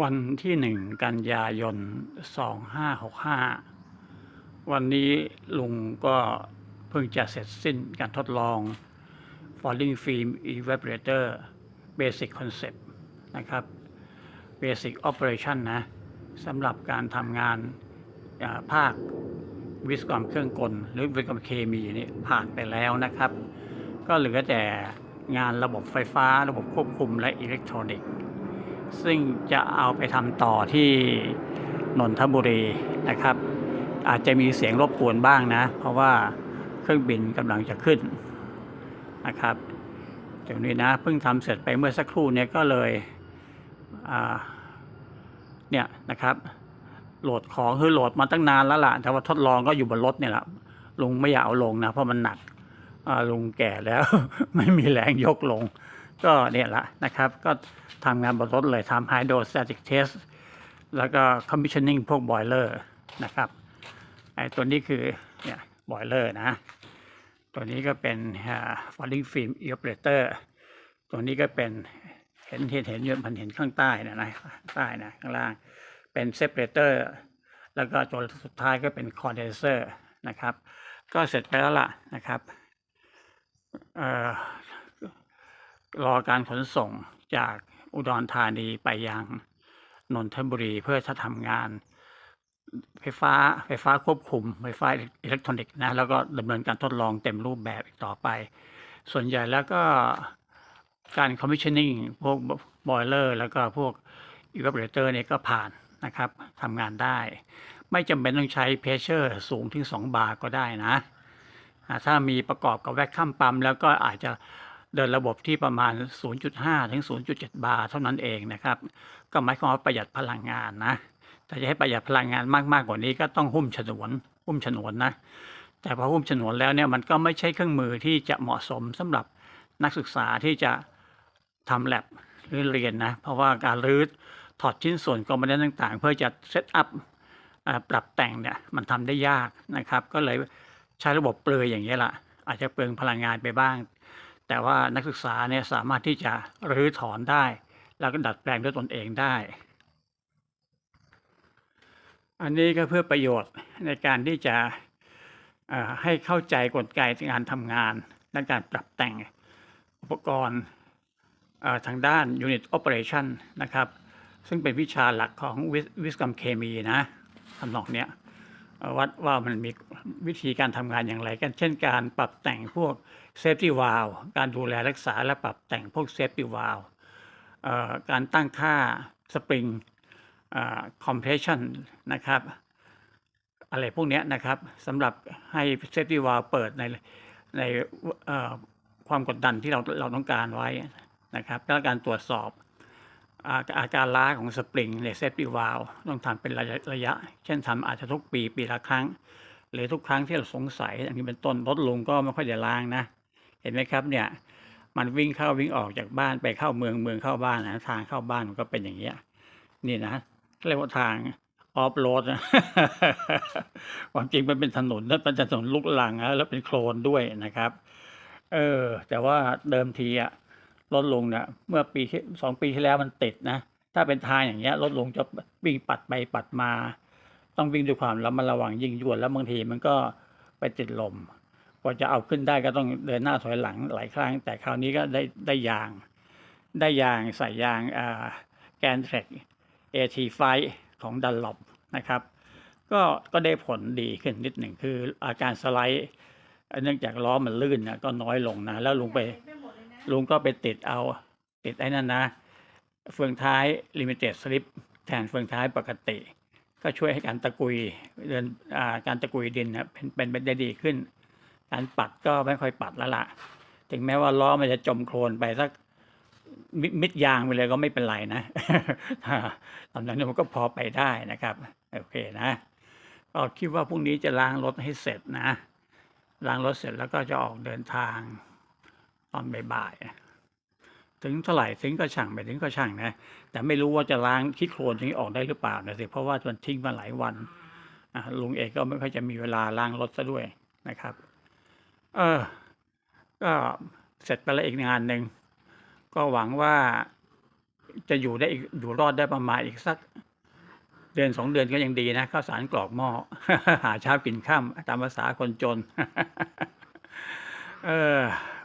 วันที่หนึ่งกันยายนสองห้าหกห้าวันนี้ลุงก็เพิ่งจะเสร็จสิ้นการทดลอง Falling Film Evaporator Basic Concept นะครับ Basic Operation นะสำหรับการทำงานาภาควิศวกรรมเครื่องกล หรือวิศวกรรมเคมีนี่ผ่านไปแล้วนะครับ ก็เหลือแต่งานระบบไฟฟ้า ระบบควบคุมและอิเล็กทรอนิกส์ ซึ่งจะเอาไปทำต่อที่นนทบุรีนะครับ อาจจะมีเสียงรบกวนบ้างนะ เพราะว่าเครื่องบินกำลังจะขึ้นนะครับตรงนี้นะเพิ่งทำเสร็จไปเมื่อสักครู่เนี่ยก็เลยเนี่ยนะครับ โหลดของคือโหลดมาตั้งนานแล้วล่ะ แต่ว่าทดลองก็อยู่บนรถเนี่ยแหละลุงไม่อยากเอาลงนะ เพราะมันหนักลุงแก่แล้ว ไม่มีแรงยกลง ก็เนี่ยละนะครับ ก็ทำงานบนรถเลยทำ hydrostatic test แล้วก็ commissioning พวก boiler นะครับ ไอ้ตัวนี้คือเนี่ย boiler นะ ตัวนี้ก็เป็นอ่า falling film evaporator ตัวนี้ก็เป็นเห็นเห็นเห็นยู่มันเห็นข้างใต้นะนะข้างใต้นะ ข้างล่างเป็น separator แล้วก็ตัวสุดท้ายก็เป็น condenser นะครับ ก็เสร็จไปแล้วล่ะนะครับเอ่อ รอการขนส่งจากอุดรธานีไปยังนนทบุรีเพื่อจะทำงานไฟฟ้าไฟฟ้าควบคุมไฟฟ้าอิเล็กทรอนิกส์นะแล้วก็ดำเนินการทดลองเต็มรูปแบบอีกต่อไป ส่วนใหญ่แล้วก็การ commissioning พวก boiler แล้วก็พวก evaporator เนี่ยก็ผ่านนะครับทำงานได้ ไม่จำเป็นต้องใช้ pressure สูงถึง 2 บาร์ก็ได้นะ ถ้ามีประกอบกับแวคคัมปั๊มแล้วก็อาจจะ เดินระบบที่ประมาณ 0.5 ถึง 0.7 บาร์เท่านั้นเองนะครับ ก็หมายความว่าประหยัดพลังงานนะ แต่จะให้ประหยัดพลังงานมากๆกว่านี้ก็ต้องหุ้มฉนวน หุ้มฉนวนนะ แต่พอหุ้มฉนวนแล้วเนี่ยมันก็ไม่ใช่เครื่องมือที่จะเหมาะสมสำหรับนักศึกษาที่จะทำแลบหรือเรียนนะ เพราะว่าการรื้อถอดชิ้นส่วนคอมโพเนนต์ต่างๆ เพื่อจะเซตอัพปรับแต่งเนี่ยมันทำได้ยากนะครับ ก็เลยใช้ระบบเปลือยอย่างนี้ยแหละอาจจะเปลืองพลังงานไปบ้าง แต่ว่านักศึกษาเนี่ยสามารถที่จะรื้อถอนได้ แล้วก็ดัดแปลงด้วยตนเองได้ อันนี้ก็เพื่อประโยชน์ในการที่จะให้เข้าใจกลไกการทำงานและการปรับแต่งอุปกรณ์ทางด้าน Unit Operation นะครับ ซึ่งเป็นวิชาหลักของวิศวกรรมเคมีนะทำนองเนี้ย วัดว่ามันมีวิธีการทำงานอย่างไรกัน เช่นการปรับแต่งพวกเซฟตี้วาลการดูแลรักษาและปรับแต่งพวกเซฟตี้วาลการตั้งค่าสปริงคอมเพรสชันนะครับ อะไรพวกนี้นะครับสำหรับให้เซฟตี้วาลเปิดในในความกดดันที่เราเราต้องการไว้นะครับ แล้วการตรวจสอบ อาอาการล้าของสปริงในเซฟตี้วาลต้องทำเป็นระยะระยะ เช่นทำอาจจะทุกปีปีละครั้ง หรือทุกครั้งที่เราสงสัยอย่างนี้เป็นต้นรถลุงก็ไม่ค่อยจะล้างนะ เห็นไหมครับเนี่ยมันวิ่งเข้าวิ่งออกจากบ้านไปเข้าเมืองเมืองเข้าบ้านนะทางเข้าบ้านมันก็เป็นอย่างเงี้ยนี่นะเรียกว่าทางออฟโรดนะความจริงมันเป็นถนนนะเป็นถนนลูกลังนะแล้วเป็นโคลนด้วยนะครับ เออ แต่ว่าเดิมทีอะ รถลุงเนี่ยเมื่อปีสองปีที่แล้วมันติดนะ ถ้าเป็นทางอย่างเงี้ยรถลุงจะวิ่งปัดไปปัดมา ต้องวิ่งด้วยความระมัดระวังยิ่งยวดแล้วบางทีมันก็ไปติดลมกว่าจะเอาขึ้นได้ก็ต้องเดินหน้าถอยหลังหลายครั้ง แต่คราวนี้ก็ได้ได้ยาง ได้ยางใส่ยางอ่าแกนแทร็ก AT5 ของดันล o บนะครับ ก็ก็ได้ผลดีขึ้นนิดหนึ่งคืออาการสไลด์เนื่องจากล้อมันลื่นนะก็น้อยลงนะ แล้วลงไป ลุงก็ไปติดเอา ติดไอ้นั่นนะ เฟืองท้าย limited slip แทนเฟืองท้ายปกติ ก็ช่วยให้การตะกุยเดินอ่าการตะกุยดินนะเป็นเป็นไปได้ดีขึ้น การปัดก็ไม่ค่อยปัดแล้วล่ะถึงแม้ว่าล้อมันจะจมโคลนไปสักมิมิดยางไปเลยก็ไม่เป็นไรนะตอนนั้นมันก็พอไปได้นะครับโอเคนะก็คิดว่าพรุ่งนี้จะล้างรถให้เสร็จนะล้างรถเสร็จแล้วก็จะออกเดินทาง ตอนบ่ายๆถึงเท่าไหร่ถึงก็ช่างไปถึงก็ช่างนะ แต่ไม่รู้ว่าจะล้างคิดโคลนถึงออกได้หรือเปล่านะสิเพราะว่ามันทิ้งมาหลายวันลุงเอกก็ไม่ค่อยจะมีเวลาล้างรถซะด้วยนะครับ เออ ก็เสร็จไปแล้วอีกงานหนึ่งก็หวังว่าจะอยู่ได้อีกอยู่รอดได้ประมาณอีกสัก เดือนสองเดือนก็ยังดีนะข้าวสารกรอกหม้อหาเช้ากินข้ามตามภาษาคนจน เออ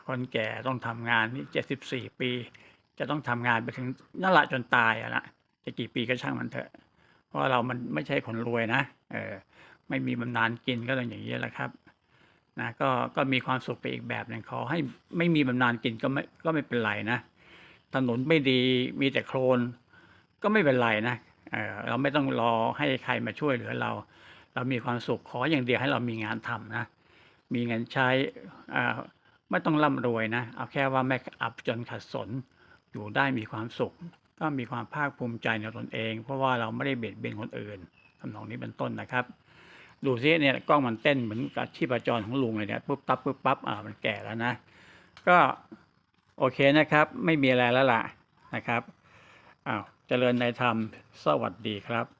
คนแก่ต้องทำงานนี่เจ็ดสิบสี่ปี จะต้องทำงานไปถึงนั่นแหละจนตายอะนะจะกี่ปีก็ช่างมันเถอะ เพราะเรามันไม่ใช่คนรวยนะเออไม่มีบำนาญกินก็ต้องอย่างนี้แหละครับนะก็ก็มีความสุขไปอีกแบบหนึ่งขอให้ไม่มีบำนาญกินก็ไม่ก็ไม่เป็นไรนะถนนไม่ดีมีแต่โคลนก็ไม่เป็นไรนะเออเราไม่ต้องรอให้ใครมาช่วยเหลือเรา เรามีความสุขขออย่างเดียวให้เรามีงานทำนะ มีเงินใช้อ่า ไม่ต้องร่ำรวยนะ เอาแค่ว่าไม่อับจนขัดสน อยู่ได้มีความสุข ก็มีความภาคภูมิใจในตนเอง เพราะว่าเราไม่ได้เบียดเบียนคนอื่นทำนองนี้เป็นต้นนะครับ ดูซิเนี่ยกล้องมันเต้นเหมือนกับชีพจรของลุงเลยเนี่ยปุ๊บปั๊บปุ๊บปั๊บอ่ามันแก่แล้วนะ ก็โอเคนะครับ ไม่มีอะไรแล้วล่ะนะครับอ้าวเจริญในธรรมสวัสดีครับ